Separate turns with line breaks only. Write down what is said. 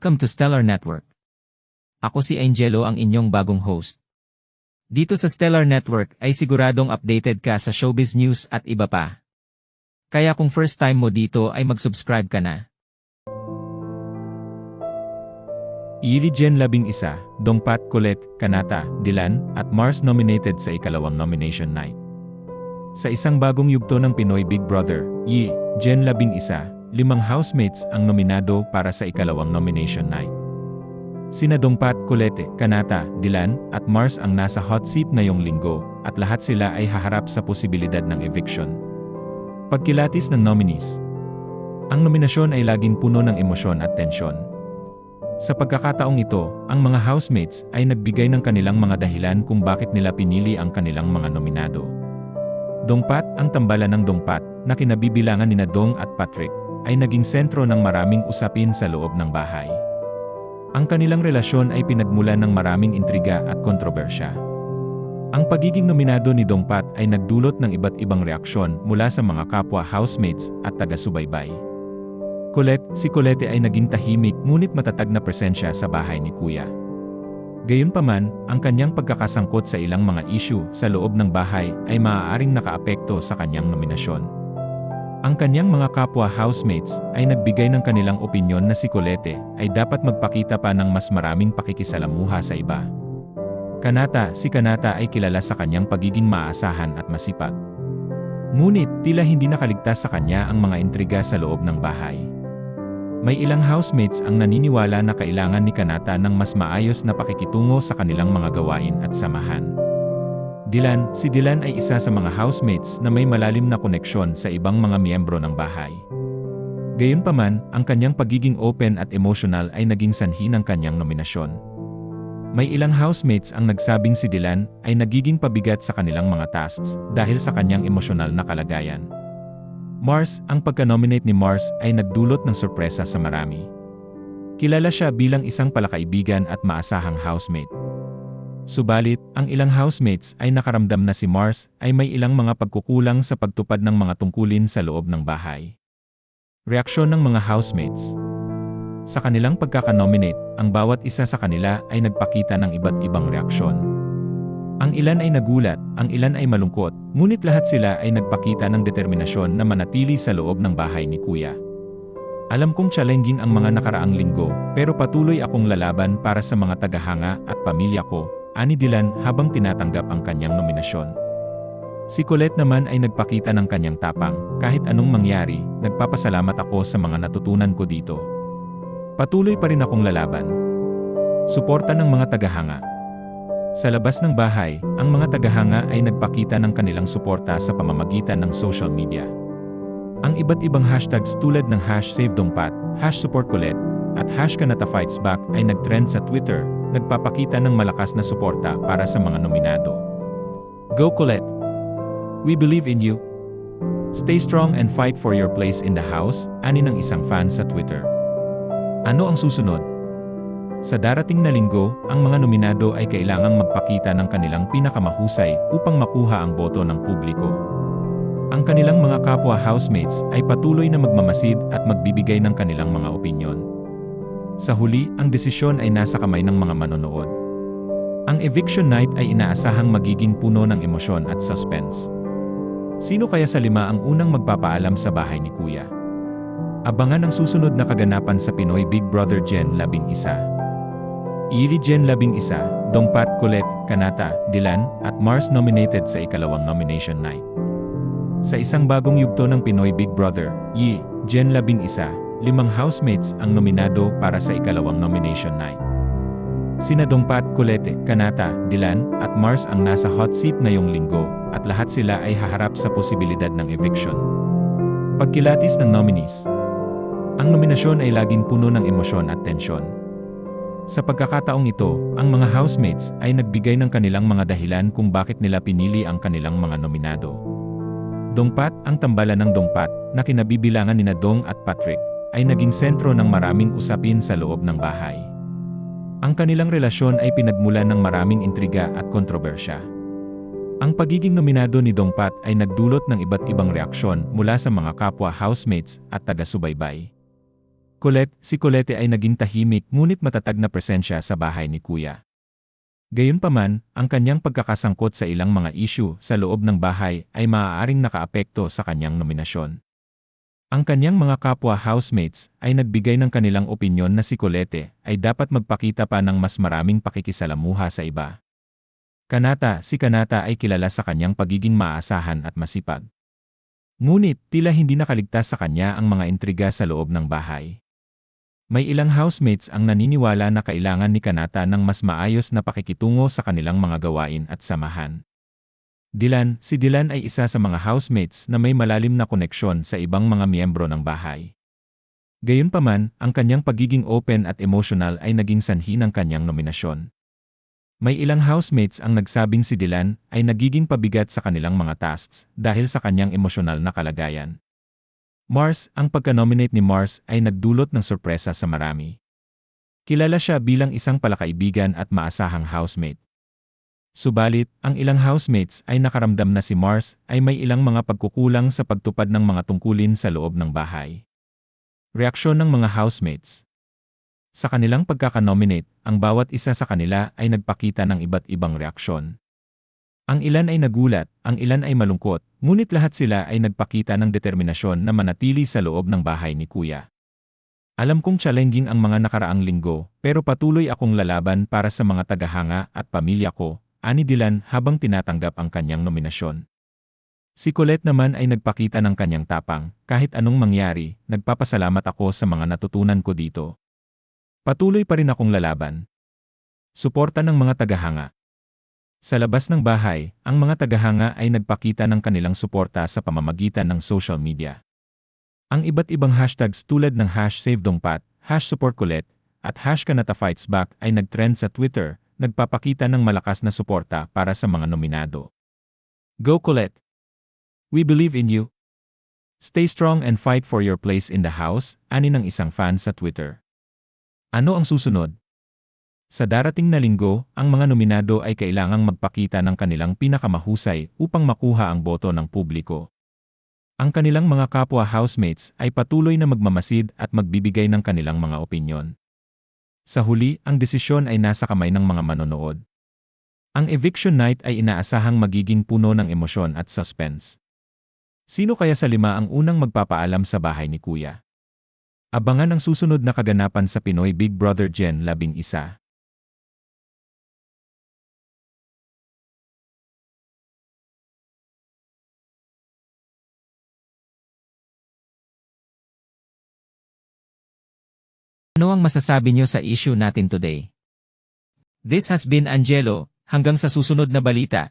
Welcome to Stellar Network. Ako si Angelo ang inyong bagong host. Dito sa Stellar Network ay siguradong updated ka sa showbiz news at iba pa. Kaya kung first time mo dito ay mag-subscribe ka na.
Yili Jen Labing Isa, Dongpat Colette, Kanata, Dilan, at Mars nominated sa ikalawang nomination night. Sa isang bagong yugto ng Pinoy Big Brother, Yi, Jen Labing Isa, limang housemates ang nominado para sa ikalawang nomination night. Sina Dongpat, Colette, Kanata, Dilan, at Mars ang nasa hot seat ngayong linggo, at lahat sila ay haharap sa posibilidad ng eviction. Pagkilatis ng nominees. Ang nominasyon ay laging puno ng emosyon at tensyon. Sa pagkakataong ito, ang mga housemates ay nagbigay ng kanilang mga dahilan kung bakit nila pinili ang kanilang mga nominado. Dongpat, ang tambalan ng Dongpat, na kinabibilangan ni Dong at Patrick, ay naging sentro ng maraming usapin sa loob ng bahay. Ang kanilang relasyon ay pinagmulan ng maraming intriga at kontrobersya. Ang pagiging nominado ni Dongpat ay nagdulot ng iba't ibang reaksyon mula sa mga kapwa housemates at taga-subaybay. Colette, si Colette ay naging tahimik ngunit matatag na presensya sa bahay ni Kuya. Gayunpaman, ang kanyang pagkakasangkot sa ilang mga issue sa loob ng bahay ay maaaring nakaapekto sa kanyang nominasyon. Ang kanyang mga kapwa housemates ay nagbigay ng kanilang opinyon na si Colette ay dapat magpakita pa ng mas maraming pakikisalamuha sa iba. Kanata, si Kanata ay kilala sa kanyang pagiging maaasahan at masipag. Ngunit, tila hindi nakaligtas sa kanya ang mga intriga sa loob ng bahay. May ilang housemates ang naniniwala na kailangan ni Kanata ng mas maayos na pakikitungo sa kanilang mga gawain at samahan. Dilan, si Dilan ay isa sa mga housemates na may malalim na koneksyon sa ibang mga miyembro ng bahay. Gayunpaman, ang kanyang pagiging open at emotional ay naging sanhi ng kanyang nominasyon. May ilang housemates ang nagsabing si Dilan ay nagiging pabigat sa kanilang mga tasks dahil sa kanyang emosyonal na kalagayan. Mars, ang pagka-nominate ni Mars ay nagdulot ng sorpresa sa marami. Kilala siya bilang isang palakaibigan at maasahang housemate. Subalit, ang ilang housemates ay nakaramdam na si Mars ay may ilang mga pagkukulang sa pagtupad ng mga tungkulin sa loob ng bahay. Reaksyon ng mga housemates Sa kanilang pagkaka-nominate, ang bawat isa sa kanila ay nagpakita ng iba't ibang reaksyon. Ang ilan ay nagulat, ang ilan ay malungkot, ngunit lahat sila ay nagpakita ng determinasyon na manatili sa loob ng bahay ni Kuya. Alam kong challenging ang mga nakaraang linggo, pero patuloy akong lalaban para sa mga tagahanga at pamilya ko, ani Dilan habang tinatanggap ang kanyang nominasyon. Si Colette naman ay nagpakita ng kanyang tapang, kahit anong mangyari, nagpapasalamat ako sa mga natutunan ko dito. Patuloy pa rin akong lalaban. Suporta ng mga tagahanga, sa labas ng bahay, ang mga tagahanga ay nagpakita ng kanilang suporta sa pamamagitan ng social media. Ang iba't ibang hashtags tulad ng hash SaveDongpat, hash SupportColette, at hash KanataFightsBack ay nagtrend sa Twitter, nagpapakita ng malakas na suporta para sa mga nominado. Go Colette! We believe in you! Stay strong and fight for your place in the house, ani ng isang fan sa Twitter. Ano ang susunod? Sa darating na linggo, ang mga nominado ay kailangang magpakita ng kanilang pinakamahusay upang makuha ang boto ng publiko. Ang kanilang mga kapwa housemates ay patuloy na magmamasid at magbibigay ng kanilang mga opinyon. Sa huli, ang desisyon ay nasa kamay ng mga manonood. Ang eviction night ay inaasahang magiging puno ng emosyon at suspense. Sino kaya sa lima ang unang magpapaalam sa bahay ni Kuya? Abangan ang susunod na kaganapan sa Pinoy Big Brother Gen 11. Ili Jen Labing Isa, Dongpat Colette, Kanata, Dilan, at Mars nominated sa ikalawang nomination night. Sa isang bagong yugto ng Pinoy Big Brother, Yi, Labing Isa, limang housemates ang nominado para sa ikalawang nomination night. Sina Dongpat, Colette, Kanata, Dilan, at Mars ang nasa hot seat ngayong linggo, at lahat sila ay haharap sa posibilidad ng eviction. Pagkilatis ng nominees Ang nominasyon ay laging puno ng emosyon at tensyon. Sa pagkakataong ito, ang mga housemates ay nagbigay ng kanilang mga dahilan kung bakit nila pinili ang kanilang mga nominado. Dongpat, ang tambalan ng Dongpat, na kinabibilangan ni Dong at Patrick, ay naging sentro ng maraming usapin sa loob ng bahay. Ang kanilang relasyon ay pinagmulan ng maraming intriga at kontrobersya. Ang pagiging nominado ni Dongpat ay nagdulot ng iba't ibang reaksyon mula sa mga kapwa housemates at taga-subaybay. Colette, si Colette ay naging tahimik ngunit matatag na presensya sa bahay ni Kuya. Gayunpaman, ang kanyang pagkakasangkot sa ilang mga issue sa loob ng bahay ay maaaring nakaapekto sa kanyang nominasyon. Ang kanyang mga kapwa housemates ay nagbigay ng kanilang opinyon na si Colette ay dapat magpakita pa ng mas maraming pakikisalamuha sa iba. Kanata, si Kanata ay kilala sa kanyang pagiging maasahan at masipag. Ngunit tila hindi nakaligtas sa kanya ang mga intriga sa loob ng bahay. May ilang housemates ang naniniwala na kailangan ni Kanata ng mas maayos na pakikitungo sa kanilang mga gawain at samahan. Dilan, si Dilan ay isa sa mga housemates na may malalim na koneksyon sa ibang mga miyembro ng bahay. Gayunpaman, ang kanyang pagiging open at emotional ay naging sanhi ng kanyang nominasyon. May ilang housemates ang nagsabing si Dilan ay nagiging pabigat sa kanilang mga tasks dahil sa kanyang emosyonal na kalagayan. Mars, ang pagka-nominate ni Mars ay nagdulot ng sorpresa sa marami. Kilala siya bilang isang palakaibigan at maasahang housemate. Subalit, ang ilang housemates ay nakaramdam na si Mars ay may ilang mga pagkukulang sa pagtupad ng mga tungkulin sa loob ng bahay. Reaksyon ng mga housemates Sa kanilang pagkakanominate, ang bawat isa sa kanila ay nagpakita ng iba't ibang reaksyon. Ang ilan ay nagulat, ang ilan ay malungkot, ngunit lahat sila ay nagpakita ng determinasyon na manatili sa loob ng bahay ni Kuya. Alam kong challenging ang mga nakaraang linggo, pero patuloy akong lalaban para sa mga tagahanga at pamilya ko, ani Dilan habang tinatanggap ang kanyang nominasyon. Si Colette naman ay nagpakita ng kanyang tapang, kahit anong mangyari, nagpapasalamat ako sa mga natutunan ko dito. Patuloy pa rin akong lalaban. Suporta ng mga tagahanga. Sa labas ng bahay, ang mga tagahanga ay nagpakita ng kanilang suporta sa pamamagitan ng social media. Ang iba't ibang hashtags tulad ng hash SaveDongpat, hash SupportColette, at hash KanataFightsBack ay nagtrend sa Twitter, nagpapakita ng malakas na suporta para sa mga nominado. Go Colette! We believe in you. Stay strong and fight for your place in the house, ani ng isang fan sa Twitter. Ano ang susunod? Sa darating na linggo, ang mga nominado ay kailangang magpakita ng kanilang pinakamahusay upang makuha ang boto ng publiko. Ang kanilang mga kapwa housemates ay patuloy na magmamasid at magbibigay ng kanilang mga opinyon. Sa huli, ang desisyon ay nasa kamay ng mga manonood. Ang eviction night ay inaasahang magiging puno ng emosyon at suspense. Sino kaya sa lima ang unang magpapaalam sa bahay ni Kuya? Abangan ang susunod na kaganapan sa Pinoy Big Brother Gen 11.
Ang masasabi niyo sa issue natin today? This has been Angelo, hanggang sa susunod na balita.